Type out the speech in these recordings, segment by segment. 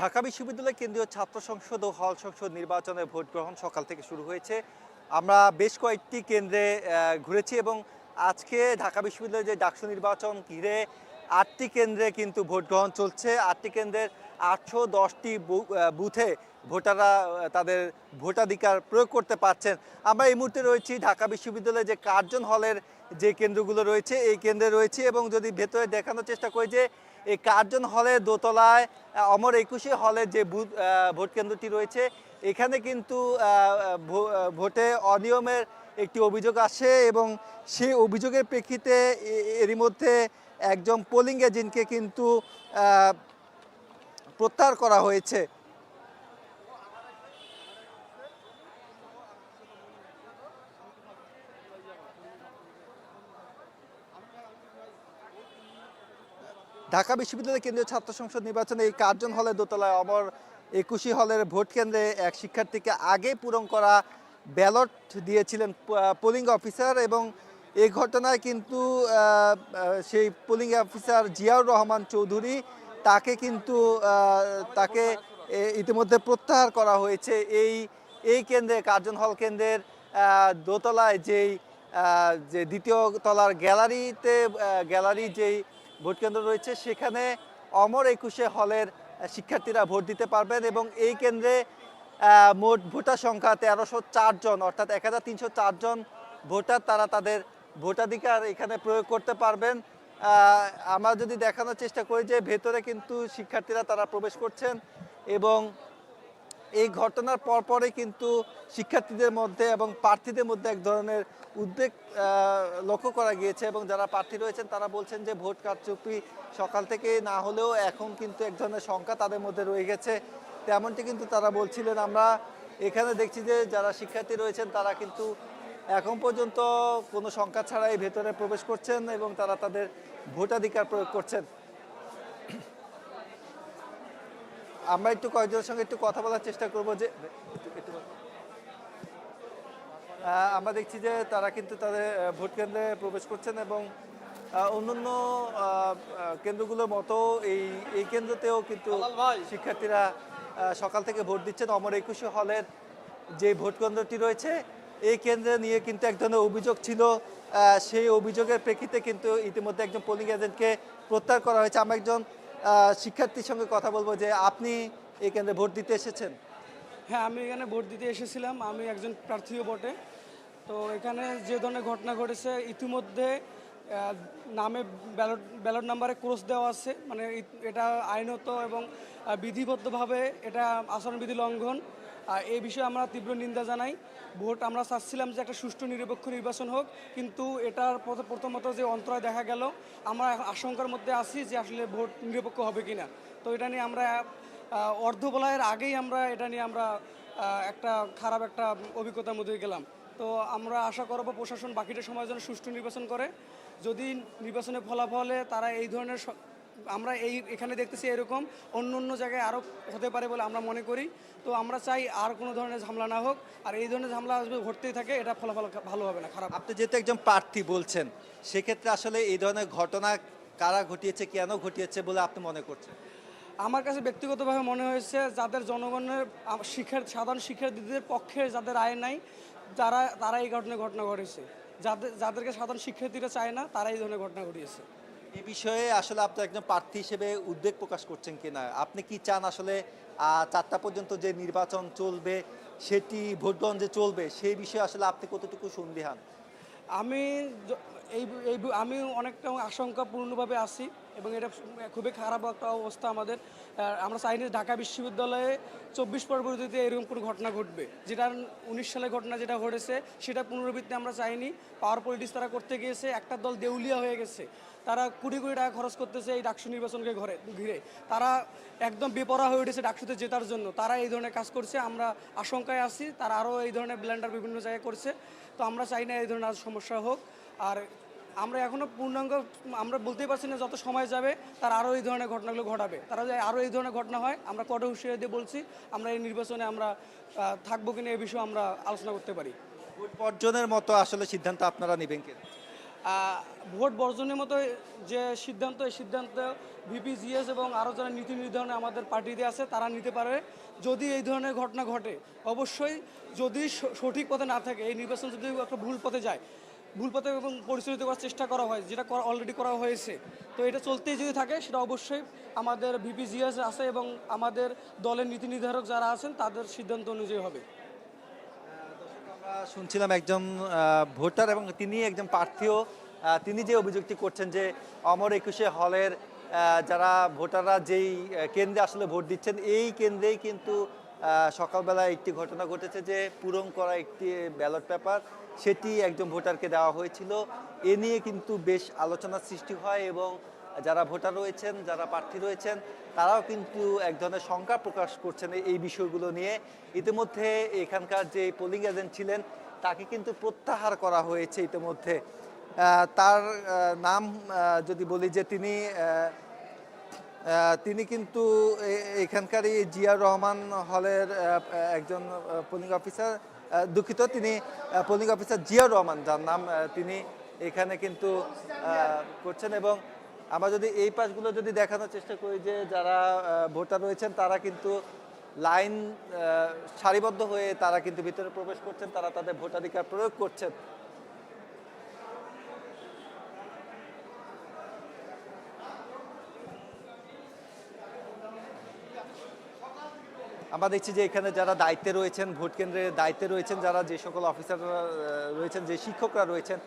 ঢাকা বিশ্ববিদ্যালয় কেন্দ্রীয় ছাত্র সংসদ ও হল সংসদ নির্বাচনের ভোট গ্রহণ সকাল থেকে শুরু হয়েছে। আমরা বেশ কয়েকটি কেন্দ্রে ঘুরেছি এবং আজকে ঢাকা বিশ্ববিদ্যালয়ের যে ডাকসু নির্বাচন ঘিরে আটটি কেন্দ্রে কিন্তু ভোট গ্রহণ চলছে। আটটি কেন্দ্রের আটশো দশটি বুথে ভোটাররা তাদের ভোটাধিকার প্রয়োগ করতে পারছেন। আমরা এই মুহূর্তে রয়েছি ঢাকা বিশ্ববিদ্যালয়ের যে কার্জন হলের যে কেন্দ্রগুলো রয়েছে, এই কেন্দ্রে রয়েছে এবং যদি ভেতরে দেখানোর চেষ্টা করি যে এই কার্জন হলে দোতলায় অমর একুশে হলে যে ভোট কেন্দ্রটি রয়েছে, এখানে কিন্তু ভোটে অনিয়মের একটি অভিযোগ আসে এবং সেই অভিযোগের প্রেক্ষিতে এরই মধ্যে একজন পোলিং এজেন্টকে কিন্তু প্রত্যাহার করা হয়েছে। ঢাকা বিশ্ববিদ্যালয় কেন্দ্রীয় ছাত্র সংসদ নির্বাচনে এই কার্জন হলের দোতলায় অমর একুশি হলের ভোট কেন্দ্রে এক শিক্ষার্থীকে আগে পূরণ করা ব্যালট দিয়েছিলেন পোলিং অফিসার এবং এই ঘটনায় কিন্তু সেই পোলিং অফিসার জিয়াউর রহমান চৌধুরী তাকে কিন্তু তাকে ইতিমধ্যে প্রত্যাহার করা হয়েছে। এই এই কেন্দ্রে, কার্জন হল কেন্দ্রের দোতলায় যেই যে দ্বিতীয় তলার গ্যালারিতে গ্যালারি যেই ভোট কেন্দ্র রয়েছে। সেখানে অমর একুশে হলের শিক্ষার্থীরা ভোট দিতে পারবেন এবং এই কেন্দ্রে মোট ভোটার সংখ্যা তেরোশো জন, অর্থাৎ এক হাজার তিনশো জন ভোটার তারা তাদের ভোটাধিকার এখানে প্রয়োগ করতে পারবেন। আমরা যদি দেখানোর চেষ্টা করি যে ভেতরে কিন্তু শিক্ষার্থীরা তারা প্রবেশ করছেন এবং এই ঘটনার পরপরে কিন্তু শিক্ষার্থীদের মধ্যে এবং প্রার্থীদের মধ্যে এক ধরনের উদ্বেগ লক্ষ্য করা গিয়েছে এবং যারা প্রার্থী রয়েছেন তারা বলছেন যে ভোট কারচুপি সকাল থেকে না হলেও এখন কিন্তু এক ধরনের শঙ্কা তাদের মধ্যে রয়ে গেছে। তেমনটি কিন্তু তারা বলছিলেন, আমরা এখানে দেখছি যে যারা শিক্ষার্থী রয়েছেন তারা কিন্তু এখন পর্যন্ত কোনো শঙ্কা ছাড়াই ভেতরে প্রবেশ করছেন এবং তারা তাদের ভোটাধিকার প্রয়োগ করছেন। আমরা একটু কয়েকজনের সঙ্গে একটু কথা বলার চেষ্টা করব যে আমরা দেখছি যে তারা কিন্তু তাদের ভোট কেন্দ্রে প্রবেশ করছেন এবং অন্যান্য কেন্দ্রগুলোর মতো এই এই কেন্দ্রতেও কিন্তু শিক্ষার্থীরা সকাল থেকে ভোট দিচ্ছেন। অমর একুশে হলের যে ভোট কেন্দ্রটি রয়েছে এই কেন্দ্রে নিয়ে কিন্তু এক ধরনের অভিযোগ ছিল। সেই অভিযোগের প্রেক্ষিতে কিন্তু ইতিমধ্যে একজন পোলিং এজেন্টকে প্রত্যাহার করা হয়েছে। আমরা একজন শিক্ষার্থীর সঙ্গে কথা বলব যে আপনি এই কেন্দ্রে ভোট দিতে এসেছেন? হ্যাঁ আমি এখানে ভোট দিতে এসেছিলাম। আমি একজন প্রার্থীও বটে। তো এখানে যে ধরনের ঘটনা ঘটেছে, ইতিমধ্যে নামে ব্যালট ব্যালট নাম্বারে ক্রস দেওয়া আছে। মানে এটা আইনত এবং বিধিবদ্ধভাবে এটা আচরণবিধি লঙ্ঘন। এই বিষয়ে আমরা তীব্র নিন্দা জানাই। ভোট আমরা চাচ্ছিলাম যে একটা সুষ্ঠু, নিরপেক্ষ নির্বাচন হোক, কিন্তু এটার প্রথ- প্রথমত যে অন্তরায় দেখা গেল, আমরা আশঙ্কার মধ্যে আছি যে আসলে ভোট নিরপেক্ষ হবে কিনা। তো এটা নিয়ে আমরা অর্ধবেলায়ের আগেই আমরা এটা নিয়ে আমরা একটা খারাপ একটা অভিজ্ঞতার মধ্যে গেলাম। তো আমরা আশা করব প্রশাসন বাকিটা সময় যেন সুষ্ঠু নির্বাচন করে। যদি নির্বাচনের ফলাফলে তারা এই ধরনের আমরা এই এখানে দেখতেছি এরকম অন্য অন্য জায়গায় আরও হতে পারে বলে আমরা মনে করি। তো আমরা চাই আর কোনো ধরনের ঝামেলা না হোক আর এই ধরনের ঝামেলা আসবে ঘটতেই থাকে এটা ফলাফল ভালো হবে না খারাপ। আপনি যেহেতু একজন প্রার্থী বলছেন সেক্ষেত্রে আসলে এই ধরনের ঘটনা কারা ঘটিয়েছে কেন ঘটিয়েছে বলে আপনি মনে করছেন? আমার কাছে ব্যক্তিগতভাবে মনে হয়েছে যাদের জনগণের শিক্ষার সাধারণ শিক্ষার্থীদের পক্ষে যাদের আয় নাই তারা তারা এই ঘটনা ঘটনা ঘটেছে যাদের যাদেরকে সাধারণ শিক্ষার্থীরা চায় না তারা এই ধরনের ঘটনা ঘটিয়েছে। এই বিষয়ে আসলে আপনার একজন প্রার্থী হিসেবে উদ্বেগ প্রকাশ করছেন কিনা? আপনি কি চান আসলে চারটা পর্যন্ত যে নির্বাচন চলবে, সেটি ভোট গ্রহণ যে চলবে, সেই বিষয়ে আসলে আপনি কতটুকু সন্দিহান? আমি এই এই আমি অনেকটা আশঙ্কাপূর্ণভাবে আছি এবং এটা খুবই খারাপ একটা অবস্থা আমাদের। আমরা চাইনি ঢাকা বিশ্ববিদ্যালয়ে চব্বিশ পরবর্তীতে এরকম কোনো ঘটনা ঘটবে। যেটা উনিশ সালে ঘটনা যেটা ঘটেছে সেটা পুনরাবৃত্তি আমরা চাইনি। পাওয়ার পলিটিক্স তারা করতে গিয়েছে, একটা দল দেউলিয়া হয়ে গেছে। তারা কোটি কোটি টাকা খরচ করতেছে এই ডাকসু নির্বাচনকে ঘরে ঘিরে। তারা একদম বেপরা হয়ে উঠেছে ডাকসুতে জেতার জন্য। তারা এই ধরনের কাজ করছে, আমরা আশঙ্কায় আছি। তারা আরও এই ধরনের ব্ল্যান্ডার বিভিন্ন জায়গায় করছে। তো আমরা চাই না এই ধরনের আর সমস্যা হোক। আর আমরা এখনও পূর্ণাঙ্গ আমরা বলতেই পারছি না যত সময় যাবে তার আরও এই ধরনের ঘটনাগুলো ঘটাবে। তারা যদি আরও এই ধরনের ঘটনা হয় আমরা কঠোর হুঁশিয়ারি দিয়ে বলছি আমরা এই নির্বাচনে আমরা থাকব কিনা এই বিষয়ে আমরা আলোচনা করতে পারি। ভোট বর্জনের মতো আসলে সিদ্ধান্ত আপনারা নেবেন কিনা? ভোট বর্জনের মতো যে সিদ্ধান্ত এই সিদ্ধান্ত ভিপিজিএস এবং আরও যারা নীতি নির্ধারণে আমাদের পার্টিতে আছে তারা নিতে পারে। যদি এই ধরনের ঘটনা ঘটে অবশ্যই যদি সঠিক পথে না থাকে এই নির্বাচন যদি একটা ভুল পথে যায় ভুল পথে এবং পরিচালিত করার চেষ্টা করা হয়, যেটা অলরেডি করা হয়েছে। তো এটা চলতেই যদি থাকে, সেটা অবশ্যই আমাদের ভিপিজিএস আছে এবং আমাদের দলের নীতি নির্ধারক যারা আছেন, তাদের সিদ্ধান্ত অনুযায়ী হবে। শুনছিলাম একজন ভোটার এবং তিনি একজন প্রার্থীও তিনি যে অভিযোগটি করছেন যে অমর একুশে হলের যারা ভোটাররা যেই কেন্দ্রে আসলে ভোট দিচ্ছেন, এই কেন্দ্রেই কিন্তু সকালবেলা একটি ঘটনা ঘটেছে যে পূরণ করা একটি ব্যালট পেপার, সেটি একজন ভোটারকে দেওয়া হয়েছিল। এ নিয়ে কিন্তু বেশ আলোচনার সৃষ্টি হয় এবং যারা ভোটার রয়েছেন, যারা প্রার্থী রয়েছেন, তারাও কিন্তু এক ধরনের শঙ্কা প্রকাশ করছেন এই বিষয়গুলো নিয়ে। ইতিমধ্যে এখানকার যে পোলিং এজেন্ট ছিলেন, তাকে কিন্তু প্রত্যাহার করা হয়েছে ইতিমধ্যে। তার নাম যদি বলি যে তিনি তিনি কিন্তু এখানকারই জিয়া রহমান হলের একজন পোলিং অফিসার দুঃখিত, তিনি পোলিং অফিসার জিয়া রহমান, যার নাম তিনি এখানে কিন্তু করছেন এবং আমরা যদি এই পাশগুলো যদি দেখানোর চেষ্টা করি যে যারা ভোটার রয়েছেন, তারা কিন্তু লাইন সারিবদ্ধ হয়ে তারা কিন্তু ভিতরে প্রবেশ করছেন, তারা তাদের ভোটাধিকার প্রয়োগ করছেন। আমরা দেখছি যে এখানে যারা দায়িত্বে রয়েছেন ভোট কেন্দ্রের দায়িত্বে রয়েছেন যারা যে সকল অফিসাররা রয়েছেন যে শিক্ষকরা রয়েছেন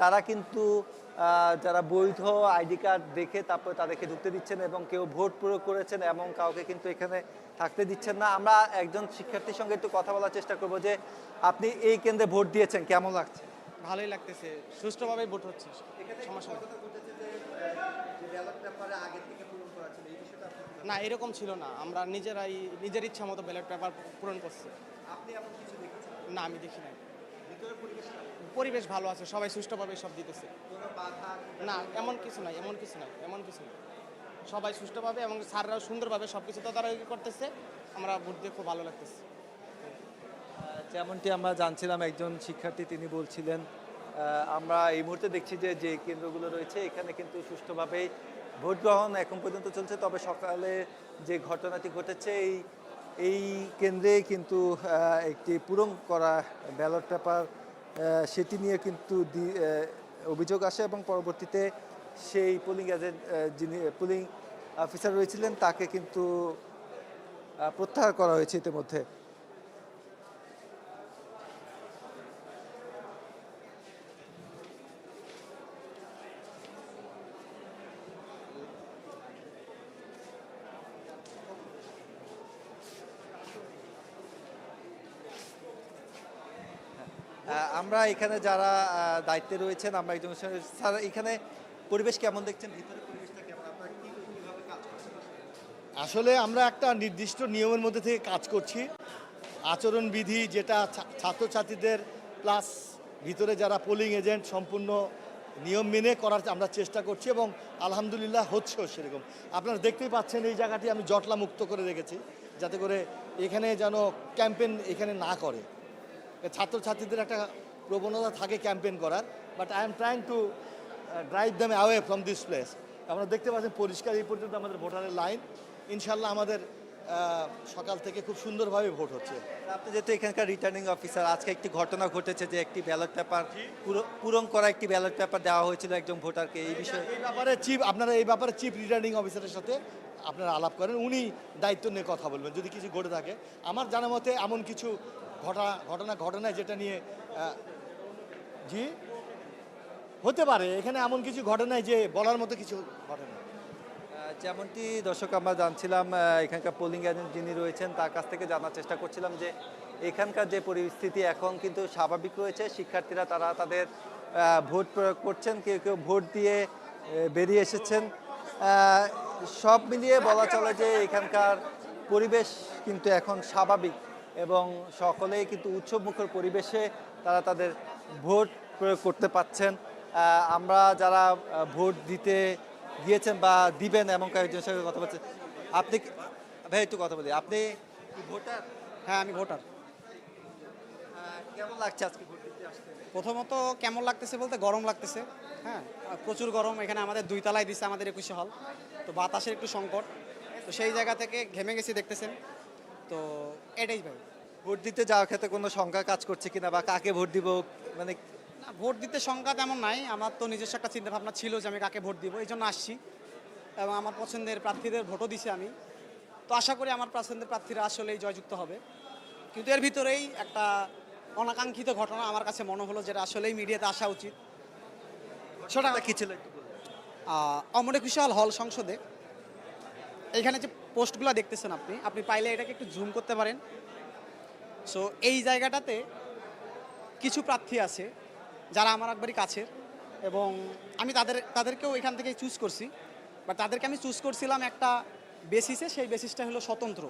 তারা কিন্তু যারা বৈধ আইডি কার্ড দেখে তারপরে তাদেরকে ঢুকতে দিচ্ছেন এবং কেউ ভোট প্রয়োগ করেছেন এবং কাউকে কিন্তু এখানে থাকতে দিচ্ছেন না আমরা একজন শিক্ষার্থীর সঙ্গে একটু কথা বলার চেষ্টা করব যে আপনি এই কেন্দ্রে ভোট দিয়েছেন কেমন লাগছে ভালোই লাগতেছে সুষ্ঠুভাবে ভোট হচ্ছে সমস্যা। না এরকম ছিল না। আমরা নিজেরাই নিজের ইচ্ছা মতো ব্যালট পেপার পূরণ করছি। না আমি দেখি নাই। পরিবেশ ভালো আছে সবাই সুষ্ঠুভাবে সব দিতেছে। না এমন কিছু নাই এমন কিছু নাই এমন কিছু নাই। সবাই সুষ্ঠুভাবে এবং স্যাররাও সুন্দরভাবে সব কিছু তদারকি করতেছে। আমরা ভোট দিয়ে খুব ভালো লাগতেছে। যেমনটি আমরা জানছিলাম একজন শিক্ষার্থী তিনি বলছিলেন আমরা এই মুহূর্তে দেখছি যে যে কেন্দ্রগুলো রয়েছে এখানে কিন্তু সুষ্ঠুভাবেই ভোট গ্রহণ এখন পর্যন্ত চলছে, তবে সকালে যে ঘটনাটি ঘটেছে, এই এই কেন্দ্রে কিন্তু একটি পূরণ করা ব্যালট পেপার সেটি নিয়ে কিন্তু অভিযোগ আসে এবং পরবর্তীতে সেই পোলিং এজেন্ট যিনি পোলিং অফিসার রয়েছিলেন, তাকে কিন্তু প্রত্যাহার করা হয়েছে ইতিমধ্যে। আমরা এখানে যারা দায়িত্বে রয়েছেন, আমরা একজন স্যার, এখানে পরিবেশ কেমন দেখছেন? ভিতরে আসলে আমরা একটা নির্দিষ্ট নিয়মের মধ্যে থেকে কাজ করছি। আচরণবিধি যেটা ছাত্রছাত্রীদের প্লাস ভিতরে যারা পোলিং এজেন্ট সম্পূর্ণ নিয়ম মেনে করার আমরা চেষ্টা করছি এবং আলহামদুলিল্লাহ হচ্ছেও সেরকম। আপনারা দেখতেই পাচ্ছেন এই জায়গাটি আমি জটলা মুক্ত করে রেখেছি, যাতে করে এখানে যেন ক্যাম্পেন এখানে না করে। ছাত্রছাত্রীদের একটা প্রবণতা থাকে ক্যাম্পেন করার but I am trying to drive them away from this place আপনারা দেখতে পাচ্ছেন পরিষ্কার এই পর্যন্ত আমাদের ভোটারের লাইন। ইনশাল্লাহ আমাদের সকাল থেকে খুব সুন্দরভাবে ভোট হচ্ছে। আপনি যেহেতু এখানকার রিটার্নিং অফিসার আজকে একটি ঘটনা ঘটেছে যে একটি ব্যালট পেপার পূরণ করা একটি ব্যালট পেপার দেওয়া হয়েছিল একজন ভোটারকে। এই বিষয়ে এই ব্যাপারে চিফ আপনারা এই ব্যাপারে চিফ রিটার্নিং অফিসারের সাথে আপনারা আলাপ করেন উনি দায়িত্ব নিয়ে কথা বলবেন যদি কিছু ঘটে থাকে। আমার জানা মতে এমন কিছু ঘটনা ঘটনা, ঘটনায় যেটা নিয়ে জি? হতে পারে, এখানে এমন কিছু ঘটনায় যে বলার মতো কিছু ঘটনা যেমনটি দর্শক আমরা জানছিলাম এখানকার পোলিং এজেন্ট যিনি রয়েছেন, তার কাছ থেকে জানার চেষ্টা করছিলাম যে এখানকার যে পরিস্থিতি এখন কিন্তু স্বাভাবিক রয়েছে, শিক্ষার্থীরা তারা তাদের ভোট প্রয়োগ করছেন, কেউ কেউ ভোট দিয়ে বেরিয়ে এসেছেন। সব মিলিয়ে বলা চলে যে এখানকার পরিবেশ কিন্তু এখন স্বাভাবিক। এবং সকলেই কিন্তু উৎসবমুখর পরিবেশে তারা তাদের ভোট প্রয়োগ করতে পাচ্ছেন আমরা যারা ভোট দিতে গিয়েছেন বা দিবেন এমন কয়েকজনের সঙ্গে কথা বলছেন আপনি ভাই একটু কথা বলি। আপনি ভোটার? হ্যাঁ আমি ভোটার। কেমন লাগছে আজকে ভোট দিতে আসতে? প্রথমত কেমন লাগতেছে বলতে গরম লাগতেছে হ্যাঁ। প্রচুর গরম এখানে আমাদের দুই তলায় দিচ্ছে আমাদের একুশে হল। তো বাতাসের একটু সংকট তো সেই জায়গা থেকে ঘেমে গেছি দেখতেছেন। তো এটাই ভাই। ভোট দিতে যাওয়ার ক্ষেত্রে কোনো সংখ্যা কাজ করছে কিনা বা কাকে ভোট দিব? মানে না ভোট দিতে সংখ্যা তেমন নাই। আমার তো নিজস্ব একটা চিন্তা ভাবনা ছিল যে আমি কাকে ভোট দিব এই জন্য আসছি। এবং আমার পছন্দের প্রার্থীদের ভোটও দিছি আমি। তো আশা করি আমার পছন্দের প্রার্থীরা আসলেই জয়যুক্ত হবে। কিন্তু এর ভিতরেই একটা অনাকাঙ্ক্ষিত ঘটনা আমার কাছে মনে হলো যেটা আসলেই মিডিয়াতে আসা উচিত। সেটা কি ছিল একটু বলুন। আহ, অমর কুশাল হল সংসদে। এখানে যে পোস্টগুলো দেখতেছেন আপনি আপনি পাইলে এটাকে একটু জুম করতে পারেন। সো এই জায়গাটাতে কিছু প্রার্থী আছে, যারা আমার একবারই কাছের এবং আমি তাদের, তাদেরকেও এখান থেকে চুজ করছি। বাট তাদেরকে আমি চুজ করছিলাম একটা বেসিসে সেই বেসিসটা হলো স্বতন্ত্র।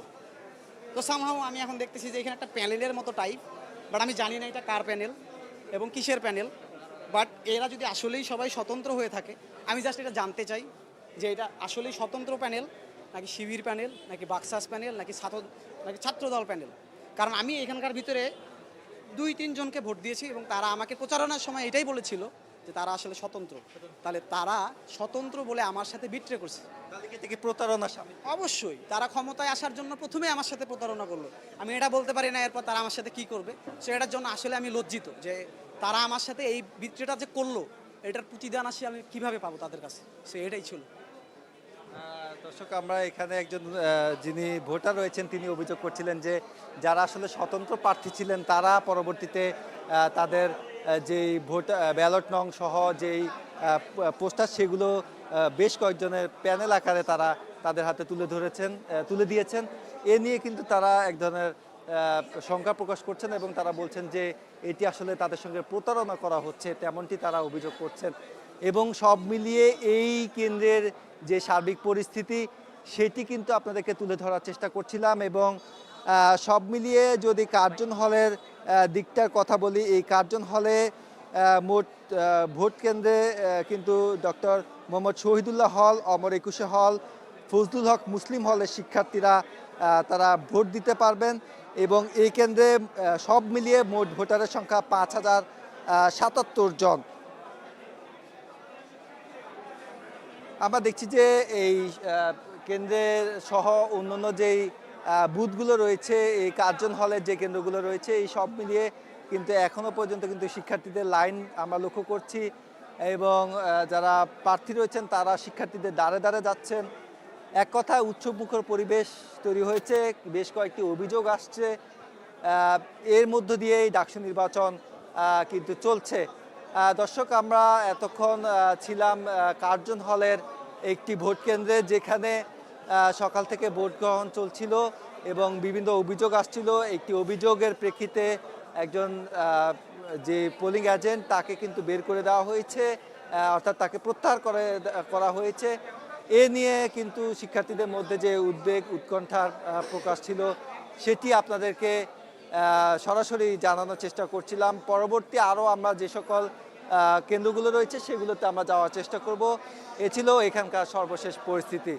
তো সামহাও আমি এখন দেখতেছি যে এখানে একটা প্যানেলের মতো টাইপ বাট আমি জানি না এটা কার প্যানেল এবং কিসের প্যানেল। বাট এরা যদি আসলেই সবাই স্বতন্ত্র হয়ে থাকে, আমি জাস্ট এটা জানতে চাই যে এটা আসলেই স্বতন্ত্র প্যানেল নাকি শিবির প্যানেল নাকি বাক্সাস প্যানেল নাকি ছাত্র নাকি ছাত্রদল প্যানেল? কারণ আমি এখানকার ভিতরে দুই তিনজনকে ভোট দিয়েছি এবং তারা আমাকে প্রচারণার সময় এটাই বলেছিল যে তারা আসলে স্বতন্ত্র। তাহলে তারা স্বতন্ত্র বলে আমার সাথে বিট্রে করছে। তাহলে কি এটা কি প্রতারণা অবশ্যই তারা ক্ষমতায় আসার জন্য প্রথমে আমার সাথে প্রতারণা করল। আমি এটা বলতে পারি না এরপর তারা আমার সাথে কি করবে? সো এটার জন্য আসলে আমি লজ্জিত যে তারা আমার সাথে এই বিক্রিটা যে করল এটার প্রতিদান আসি আমি কীভাবে পাবো তাদের কাছে? সে এটাই ছিল। দর্শক, আমরা এখানে একজন যিনি ভোটার রয়েছেন, তিনি অভিযোগ করছিলেন যে যারা আসলে স্বতন্ত্র প্রার্থী ছিলেন, তারা পরবর্তীতে তাদের যেই ভোট ব্যালট নং সহ যেই পোস্টার, সেগুলো বেশ কয়েকজনের প্যানেল আকারে তারা তাদের হাতে তুলে ধরেছেন তুলে দিয়েছেন। এ নিয়ে কিন্তু তারা এক ধরনের শঙ্কা প্রকাশ করছেন এবং তারা বলছেন যে এটি আসলে তাদের সঙ্গে প্রতারণা করা হচ্ছে, তেমনটি তারা অভিযোগ করছেন। এবং সব মিলিয়ে এই কেন্দ্রের যে সার্বিক পরিস্থিতি, সেটি কিন্তু আপনাদেরকে তুলে ধরার চেষ্টা করছিলাম এবং সব মিলিয়ে যদি কার্জন হলের দিকটার কথা বলি, এই কার্জন হলে মোট ভোট কেন্দ্রে কিন্তু ডক্টর মোহাম্মদ শহীদুল্লাহ হল, অমর একুশে হল, ফজলুল হক মুসলিম হলের শিক্ষার্থীরা তারা ভোট দিতে পারবেন এবং এই কেন্দ্রে সব মিলিয়ে মোট ভোটারের সংখ্যা পাঁচ হাজার সাতাত্তর জন। আমরা দেখছি যে এই কেন্দ্রের সহ অন্যান্য যেই বুথগুলো রয়েছে, এই কার্জন হলের যে কেন্দ্রগুলো রয়েছে, এই সব মিলিয়ে কিন্তু এখনও পর্যন্ত কিন্তু শিক্ষার্থীদের লাইন আমরা লক্ষ্য করছি এবং যারা প্রার্থী রয়েছেন তারা শিক্ষার্থীদের দাঁড়ে দাঁড়ে যাচ্ছেন। এক কথায় উৎসবমুখর পরিবেশ তৈরি হয়েছে, বেশ কয়েকটি অভিযোগ আসছে এর মধ্য দিয়ে এই ডাকসু নির্বাচন কিন্তু চলছে। দর্শক, আমরা এতক্ষণ ছিলাম কার্জন হলের একটি ভোট কেন্দ্রে যেখানে সকাল থেকে ভোট গ্রহণ চলছিল এবং বিভিন্ন অভিযোগ আসছিল। একটি অভিযোগের প্রেক্ষিতে একজন যে পোলিং এজেন্ট তাকে কিন্তু বের করে দেওয়া হয়েছে অর্থাৎ তাকে প্রত্যাহার করে করা হয়েছে। এ নিয়ে কিন্তু শিক্ষার্থীদের মধ্যে যে উদ্বেগ, উৎকণ্ঠার প্রকাশ ছিল, সেটি আপনাদেরকে সরাসরি জানানোর চেষ্টা করছিলাম। পরবর্তী আরও আমরা যে সকল কেন্দ্রগুলো রয়েছে সেগুলোতে আমরা যাওয়ার চেষ্টা করব। এ ছিল এখানকার সর্বশেষ পরিস্থিতি।